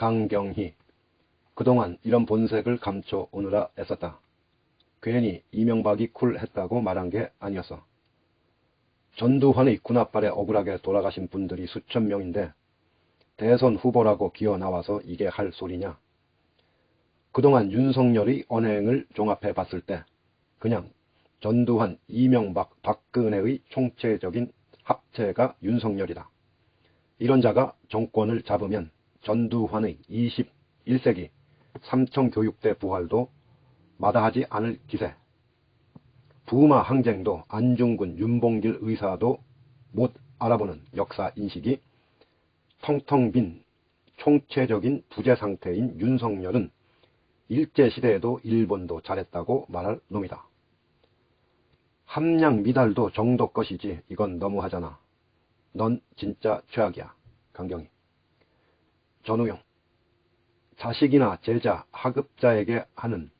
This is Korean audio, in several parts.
강경희 그동안 이런 본색을 감춰 오느라 애썼다. 괜히 이명박이 쿨했다고 말한 게 아니었어. 전두환의 군합발에 억울하게 돌아가신 분들이 수천 명인데 대선 후보라고 기어 나와서 이게 할 소리냐. 그동안 윤석열의 언행을 종합해 봤을 때 그냥 전두환, 이명박, 박근혜의 총체적인 합체가 윤석열이다. 이런 자가 정권을 잡으면 전두환의 21세기 삼청교육대 부활도 마다하지 않을 기세. 부마 항쟁도 안중근, 윤봉길 의사도 못 알아보는 역사 인식이 텅텅 빈 총체적인 부재 상태인 윤석열은 일제시대에도 일본도 잘했다고 말할 놈이다. 함량 미달도 정도 것이지 이건 너무하잖아. 넌 진짜 최악이야. 강경희. 전우용. 자식이나 제자, 하급자에게 하는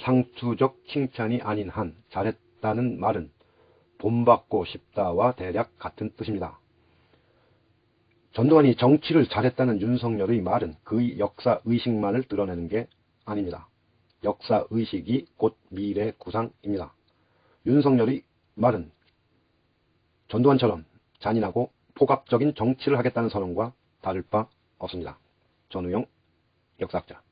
상투적 칭찬이 아닌 한 잘했다는 말은 본받고 싶다와 대략 같은 뜻입니다. 전두환이 정치를 잘했다는 윤석열의 말은 그의 역사 의식만을 드러내는 게 아닙니다. 역사 의식이 곧 미래 구상입니다. 윤석열의 말은 전두환처럼 잔인하고 포갑적인 정치를 하겠다는 선언과 다를 바 없습니다. 전우영 역사학자